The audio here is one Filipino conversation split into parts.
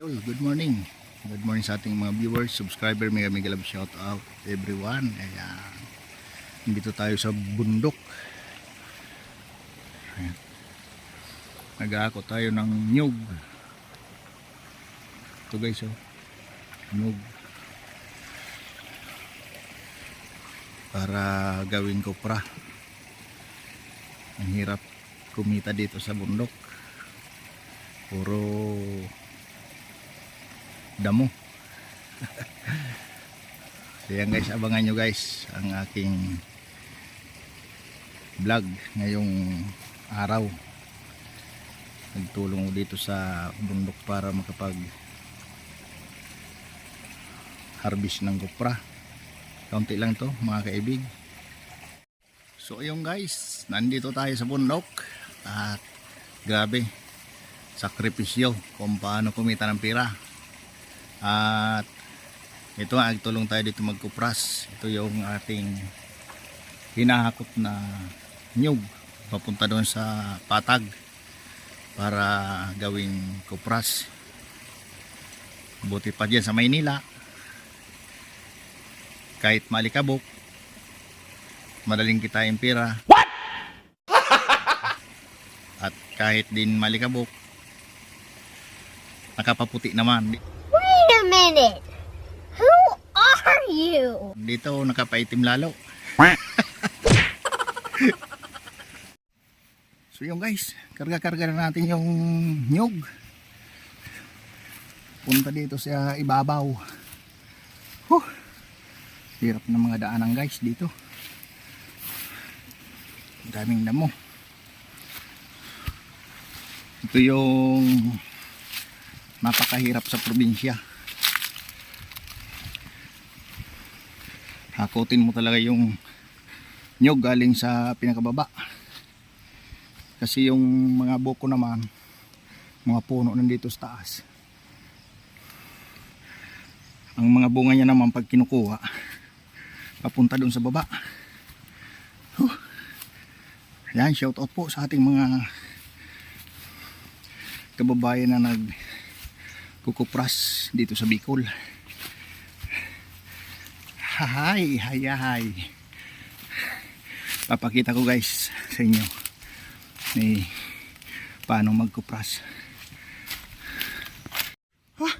Hello, good morning. Good morning sa ating mga viewers, subscriber, mega mega love shout out everyone. Ayan. Nandito tayo sa bundok. Nag-aako tayo ng nyug. Ito guys, oh. Nyug. Para gawin kopra. Ang hirap kumita dito sa bundok. Puro damo. so yan guys, abangan nyo guys ang aking vlog ngayong araw. Nagtulong dito sa bundok para makapag harvest ng kopra. Kaunti lang to mga kaibig. So ayun guys, nandito tayo sa bundok at grabe sakripisyo kung paano kumita ng pira. At ito nga, agtulong tayo dito magkupras. Ito yung ating hinahakot na nyug papunta doon sa patag para gawing kupras. Buti pa dyan sa Maynila. Kahit malikabok, madaling kita yung pera. What? At kahit din malikabok, nakapaputi naman. Minute. Who are you? Dito nakapaitim lalo. so yung guys, karga-karga na natin yung nyug. Punta dito sa ibabaw. Huh. Hirap ng mga daanan guys dito. Ang daming damo. Ito yung napakahirap sa probinsya. Hakutin mo talaga yung nyog galing sa pinakababa. Kasi yung mga buko naman mga puno nandito sa taas. Ang mga bunga niya naman pag kinukuha papunta doon sa baba. Huh. yan shout out po sa ating mga kababayan na nag kukupras dito sa Bicol Hi, hi, hi. Papakita ko guys sa inyo ni paano magkupras. Ah.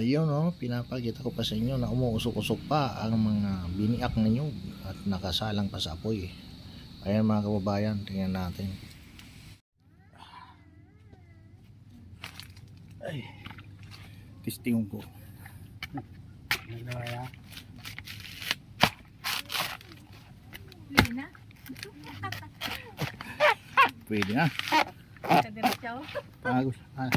Ayun no, pinapakita ko pa sa inyo na umuusok-usok pa ang mga biniak na nyug at nakasalang pa sa apoy. Ayan mga kababayan, tingnan natin. Ay, testing ko. Pwede na? Pwede na. Kadiretso? Pagos. Ah.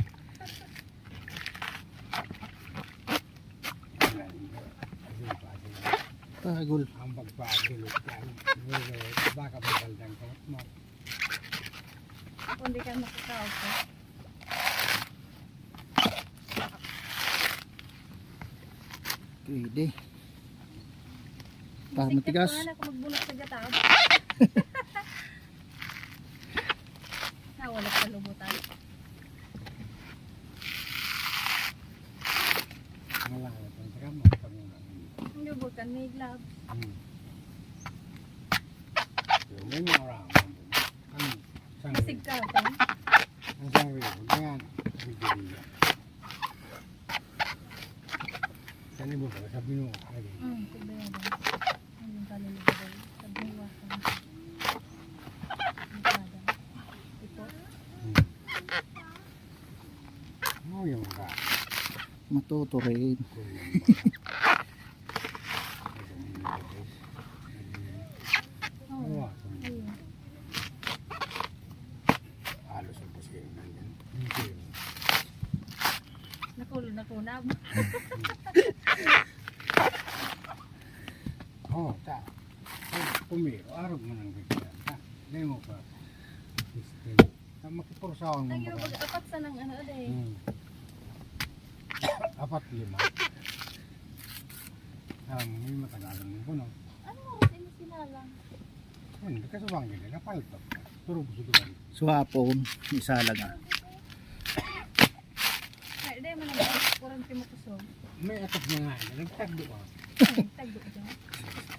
Pagol. ang pagpagilot yan. Baka magandang kamot mo. Hindi ka makakaupo. Pwede. Para matigas. Sikap ko magbunot sa. Nawala sa lubutan. Ang langit ang taga mo. Pangunan. Ang lubutan may glove. Hmm. Yung mga. Ang sang Masig. Ang. Ganyan. Saan mo ba? Sabi mo. Hmm, kubayan. Ang yung kalulubutan. Sabiwasan. Bukada. Ito. ano yung ka? Matuto rin. Ano? Nakulo na kunab. Araw mo nang bigyan. Ta. Hindi mo pa. System. Ta makipursawan mo Ang yung ba? apat sa ng ano eh. Hmm. Apat lima. Ah, may matagalan mo po, no? Ano mo rin sila Isalang. Hindi ka subang gini, napaltok. Turog sa duwan. So hapon, isa lang ah. Ay, di man na kurang timo kusog. May atok na nga, nagtagdo ka. Ay, tagdo dyan.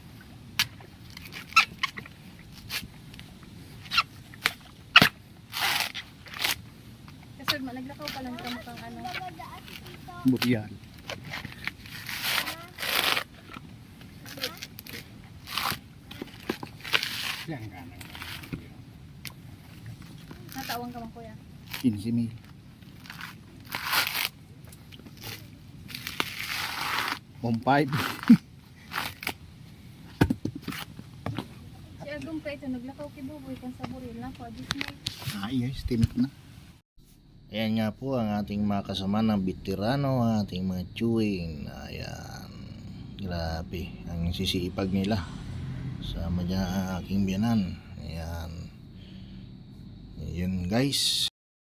Kasod mo, naglakaw pa lang kang ano. Butyan. Siyang ganang. Natawang ka man kuya. 15 mil. One five. Si Agum ka ito, naglakaw kay Buboy kang sa buril na po. Adis mo. Ah, yes, timik na. Ayan nga po ang ating mga kasama ng ang ating mga chewing. Ayan. Grabe. Ang sisiipag nila. Sama dyan aking biyanan. Ayan. Yun guys.